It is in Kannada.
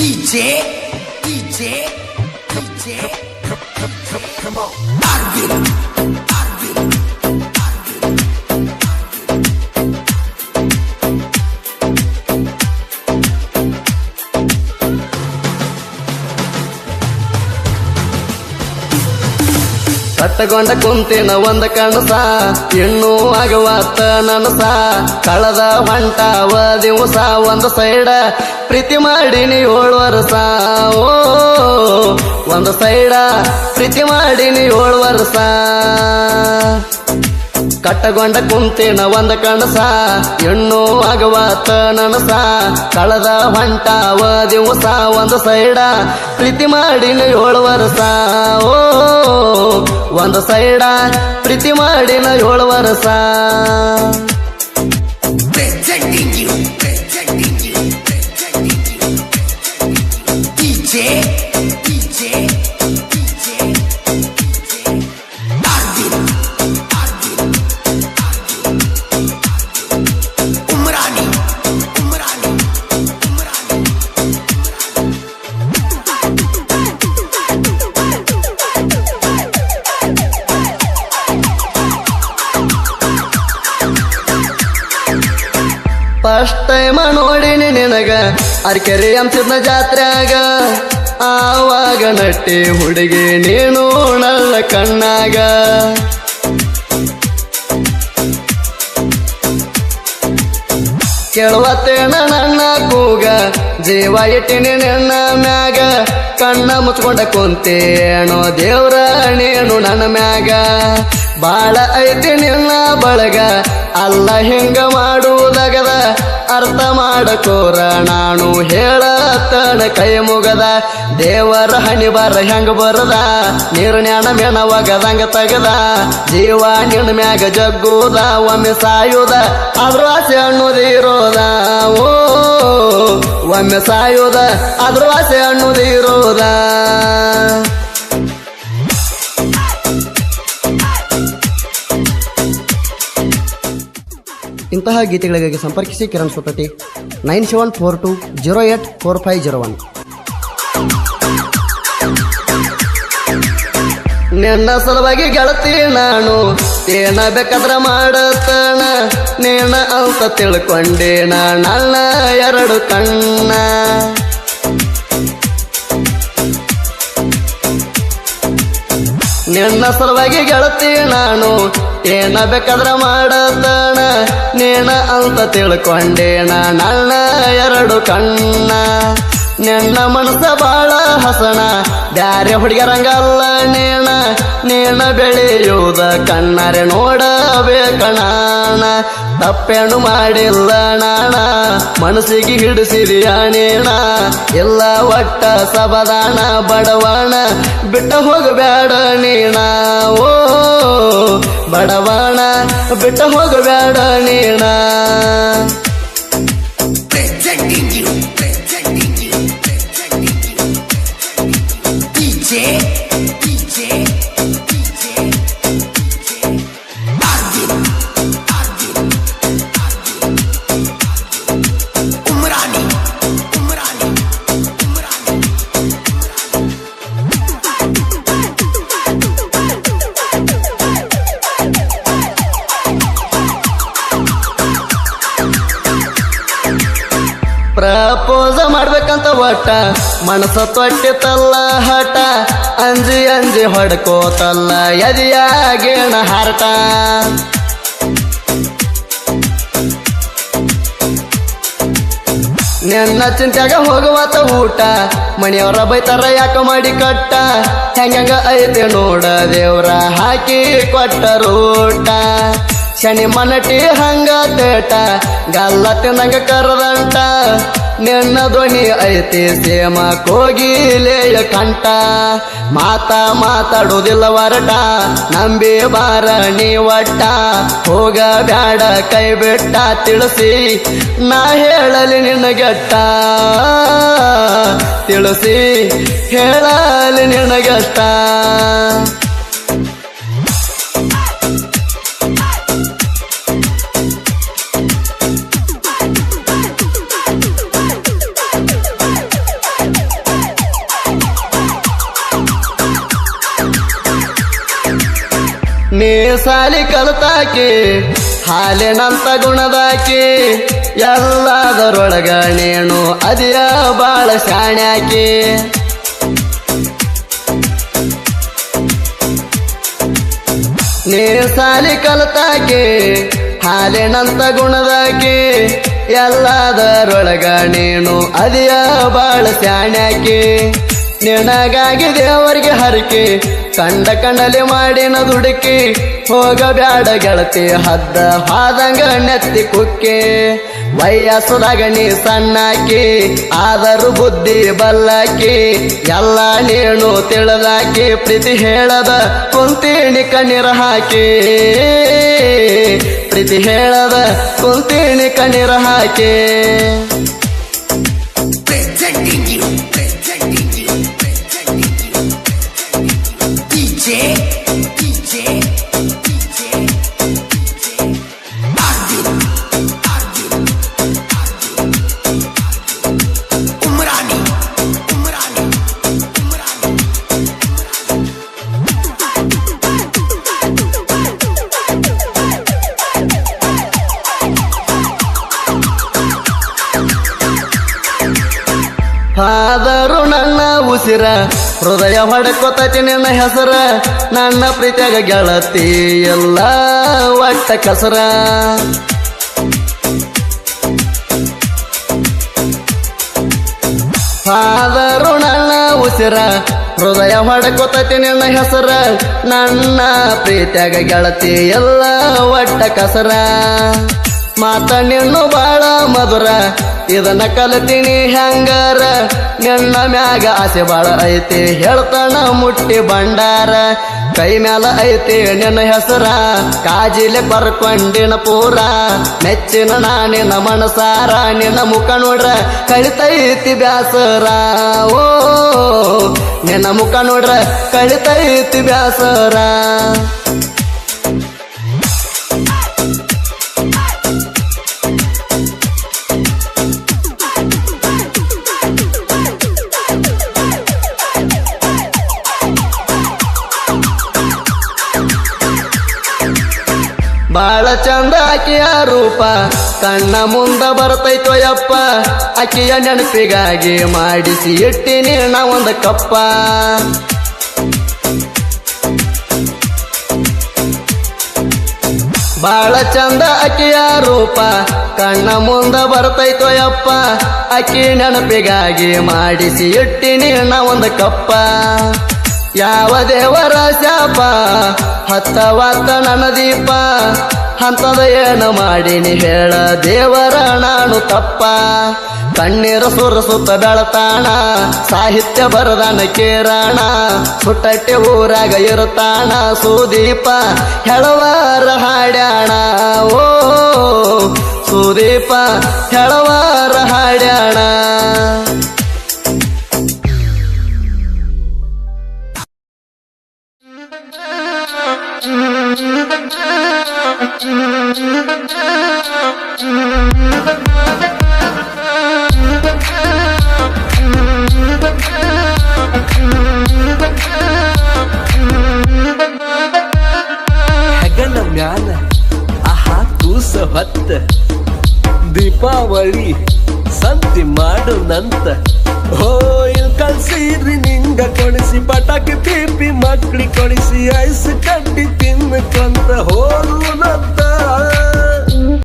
DJ, DJ, DJ. Come on. Arvin, Arvin, ಕಟ್ಟಗೊಂಡ ಕುಂತಿನ ಒಂದ ಕಣಸ ಇನ್ನೂ ಆಗವತ್ತ ನನಸ. ಕಳದ ಹೊಂಟಾವ ದಿವಸ ಒಂದು ಸೈಡ, ಪ್ರೀತಿ ಮಾಡಿನಿ ಏಳು ವರ್ಷ. ಓ, ಒಂದ ಸೈಡ, ಪ್ರೀತಿ ಮಾಡಿನಿ ಏಳು ವರ್ಷ. ಕಟ್ಟಗೊಂಡ ಕುಂತಿನ ಒಂದ ಕಣಸ ಹೆಣ್ಣು ಆಗವಾತ ನನಸ. ಕಳದ ಹೊಂಟಾವ ದಿವಸ ಒಂದು ಸೈಡ, ಪ್ರೀತಿ ಮಾಡಿನ ಏಳು ವರ್ಷ. ಓ ಒಂದು ಸೈಡ ಪ್ರೀತಿ ಮಾಡಿನ ಏಳು ವರ್ಷ ಫಸ್ಟ್ ಟೈಮ್ ನೋಡಿನಿ ನಿನಗ, ಅರ್ಕೆರೆ ಅಂತಿದ್ನ ಜಾತ್ರೆಯಾಗ. ಆವಾಗ ನಟ್ಟಿ ಹುಡುಗಿ ನೀನು ನಲ್ಲ ಕಣ್ಣಾಗ. ಕೇಳುವತ್ತೇನ ನನ್ನ ಕೂಗ, ಜೀವ ಇಟ್ಟಿನಿ ನಿನ್ನ ಮ್ಯಾಗ. ಕಣ್ಣ ಮುಚ್ಕೊಂಡ ಕುಂತೇನೋ ದೇವ್ರ ನೇನು ನನ್ನ ಮ್ಯಾಗ. ಬಾಳ ಐತಿ ನಿನ್ನ ಬಳಗ. ಅಲ್ಲ ಹಿಂಗ ಮಾಡುವುದಗದ. ಅರ್ಥ ಮಾಡಕೋರ, ನಾನು ಹೇಳತನ ಕೈ ಮುಗದ. ದೇವರ ಹಣಿ ಬರ ಹೆಂಗ ಬರದ? ನಿರ್ಣ್ಯಾಣ ಮೆಣವಗದಂಗ ತಗದ. ಜೀವ ನಿನ್ನ ಮ್ಯಾಗ ಜಗ್ಗುದ, ಒಮ್ಮೆ ಸಾಯುದ. ಅದ್ರ ಆಸೆ ಅನ್ನೋದಿರೋದ ಓ, ಒಮ್ಮೆ ಸಾಯುದ ಅದ್ರ ಆಸೆ ಇಂತಹ ಗೀತೆಗಳಿಗಾಗಿ ಸಂಪರ್ಕಿಸಿ Kiran ಸುತತಿ nine seven four two zero eight four five zero one. ನಿನ್ನ ಸಲುವಾಗಿ ಗೆಳತಿ ನಾನು, ಏನ ಬೇಕಾದ್ರ ಮಾಡತನ ನೇಣ ಅಂತ ತಿಳ್ಕೊಂಡೇನ ನನ್ನ ಎರಡು ಕಣ್ಣ. ನಿನ್ನ ಸಲುವಾಗಿ ಗೆಳತಿ ನಾನು. ಏನ ಬೇಕಾದ್ರ ಮಾಡತಾಣ ನೀನ ಅಂತ ತಿಳ್ಕೊಂಡೇನ ನನ್ನ ಎರಡು ಕಣ್ಣ. ನಿನ್ನ ಮನಸ್ಸ ಬಾಳ ಹಸಣ ಬ್ಯಾರೆ ಹುಡುಗರಂಗಲ್ಲ ನೇಣ. ನೇಣ ಬೆಳೆಯುವುದ ಕಣ್ಣರೆ ನೋಡಬೇಕಣ ತಪ್ಪೇನು ಮಾಡಿಲ್ಲ ನಾಣ ಮನಸ್ಸಿಗೆ ಹಿಡಿಸಿರಿಯ ನೇಣ. ಎಲ್ಲ ಒಟ್ಟ ಸಬದಾನ ಬಡವಾಣ ಬಿಟ್ಟ ಹೋಗಬೇಡ ನೀಣ. ಓ ಬಡವಾಣ ಬಿಟ್ಟ ಹೋಗಬೇಡ ನೀಣ. ಪ್ರಪೋಸ ಮಾಡ್ಬೇಕಂತ ಒಟ್ಟ. ಮನಸ ತೊಟ್ಟಿತಲ್ಲ ಹಠ. ಅಂಜಿ ಅಂಜಿ ಹೊಡ್ಕೋತಲ್ಲ ಎದಿಯಾಗೇಣ ಹಾರಟ. ನಿನ್ನ ಚಿಂತ್ಯಾಗ ಹೋಗುವತ ಊಟ. ಮನೆಯವರ ಬೈತಾರ ಯಾಕ ಮಾಡಿ ಕಟ್ಟ. ಹೆಂಗ ಐತೆ ನೋಡ ದೇವ್ರ ಹಾಕಿ ಕೊಟ್ಟರೂಟ ಶನಿ ಮನಟಿ ಹಂಗ ತೇಟ ಗಲ್ಲ ನಂಗ ಕರದಂಟ. ನಿನ್ನ ಧ್ವನಿ ಐತಿ ಸೇಮ ಕೋಗಿಲೆಯ ಕಂಟ ಮಾತಾ ಮಾತಾಡುವುದಿಲ್ಲ ವರಟ ನಂಬಿ ಬಾರ ನೀ ಒಟ್ಟ. ಹೋಗ ಬ್ಯಾಡ ಕೈ ಬಿಟ್ಟ ತಿಳಿಸಿ, ನಾ ಹೇಳಲಿ ನಿನಗೆಟ್ಟ. ತಿಳಿಸಿ ಹೇಳಲಿ ನಿನಗೆಟ್ಟ. ನೀ ಸಾಲಿ ಕಲ್ತಾಕಿ, ಹಾಲಿನಂತ ಗುಣದಾಕಿ, ಎಲ್ಲದರೊಳಗ ನೀನು ಅದಿಯ ಬಾಳ ಶಾಣ್ಯಾಕಿ. ನೀ ಸಾಲಿ ಕಲ್ತಾಕಿ, ಹಾಲಿನಂತ ಗುಣದಾಕಿ, ಎಲ್ಲದರೊಳಗ ನೀನು ಅದಿಯ ಬಾಳ ಶಾಣ್ಯಾಕಿ. ನಿನಗಾಗಿ ದೇವರಿಗೆ ಹರಕೆ. ಕಂಡ ಕಂಡಲೆ ಮಾಡಿನ ದುಡುಕಿ. ಹೋಗಬ್ಯಾಡ ಗೆಳತಿ, ಹದ್ದ ಹಾದಂಗ ನೆತ್ತಿ ಕುಕ್ಕೆ. ವಯಸ್ಸದಾಗ ನೀ ಸಣ್ಣಾಕಿ, ಆದರೂ ಬುದ್ಧಿ ಬಲ್ಲಾಕಿ. ಎಲ್ಲ ನೀನು ತಿಳಿದಾಕಿ, ಪ್ರೀತಿ ಹೇಳದ ಕುಂತೀನಿ ಕಣ್ಣೀರ ಹಾಕಿ. ಪ್ರೀತಿ ಹೇಳದ ಕುಂತೀನಿ ಕಣ್ಣೀರ ಹಾಕಿ. ಉಸಿರ ಹೃದಯ ಹೊಡ್ಕೊತತಿ ನಿನ್ನ ಹೆಸರ. ನನ್ನ ಪ್ರೀತಿಯಾಗ ಗೆಳತಿ ಎಲ್ಲ ಒಟ್ಟ ಕಸರ. ಆದರೂ ನನ್ನ ಉಸಿರ. ಹೃದಯ ಹೊಡ್ಕೊತತಿ ನಿನ್ನ ಹೆಸರ. ನನ್ನ ಪ್ರೀತಿಯಾಗ ಗೆಳತಿ ಎಲ್ಲ ಒಟ್ಟ ಕಸರ. ಮಾತ ನಿನ್ನು ಬಾಳ ಮಧುರ. ಇದನ್ನ ಕಲಿತೀನಿ ಹೆಂಗಾರ? ನಿನ್ನ ಮ್ಯಾಗ ಆಸೆ ಬಾಳ ಐತಿ, ಹೇಳ್ತಾನ ಮುಟ್ಟಿ ಭಂಡಾರ. ಕೈ ಮ್ಯಾಲ ಐತಿ ನಿನ್ನ ಹೆಸರ, ಕಾಜಿಲೆ ಬರ್ಕೊಂಡಿನ ಪೂರ. ಮೆಚ್ಚಿನ ನಾನಿನ ಮನಸಾರ, ನಿನ್ನ ಮುಖ ನೋಡ್ರ ಕಳಿತೈತಿ ಬ್ಯಾಸರ. ಓ, ನಿನ್ನ ಮುಖ ನೋಡ್ರ ಕಳಿತೈತಿ ಬ್ಯಾಸರ. ಬಾಳ ಚಂದ ಆಕಿಯ ರೂಪ ಕಣ್ಣ ಮುಂದ ಬರ್ತೈತೋ ಯಪ್ಪ ಆಕಿಯ ನೆನಪಿಗಾಗಿ ಮಾಡಿಸಿ ಇಟ್ಟಿನಿ ನಾ ಒಂದು ಕಪ್ಪ ಬಾಳ ಚಂದ ಆಕಿಯ ರೂಪ ಕಣ್ಣ ಮುಂದ ಬರ್ತೈತೋ ಯಪ್ಪ ಆಕಿ ನೆನಪಿಗಾಗಿ ಮಾಡಿಸಿ ಇಟ್ಟಿನಿ ನಾ ಒಂದು ಕಪ್ಪ ಯಾವ ದೇವರ ಶಾಪ? ಹತ್ತವಾತ ನನ್ನ ದೀಪ. ಅಂತದ ಏನು ಮಾಡಿನಿ ಹೇಳ ದೇವರ ನಾನು ತಪ್ಪ. ಕಣ್ಣೀರ ಸುರಸುತ್ತ ಬೆಳತಾಣ, ಸಾಹಿತ್ಯ ಬರದಾನ ಕೇರಾಣ. ಸುಟ್ಟಟ್ಟೆ ಊರಾಗ ಇರುತ್ತಾಣ ಸುದೀಪ. ಹೆಳವಾರ ಹಾಡ್ಯಾಣ, ಓ, ಸುದೀಪ. ಹೆಳವಾರ ಹಾಡ್ಯಾಣ. ದಿವಸ ಹತ್ತ ದೀಪಾವಳಿ ಸಂತಿ ಮಾಡು ನಂತ. ಹೋ ಇಲ್ ಕಲ್ಸಿರಿ ನಿಂಗ ಕೊಡಿಸಿ ಪಟಾಕಿ ಪೀಪಿ ಮಕ್ಳಿ ಕೊಡಿಸಿ ಐಸ್ ಕಟ್ಟಿ ತಿನ್ನಕಂತ ಹೋಲು ನಂತ.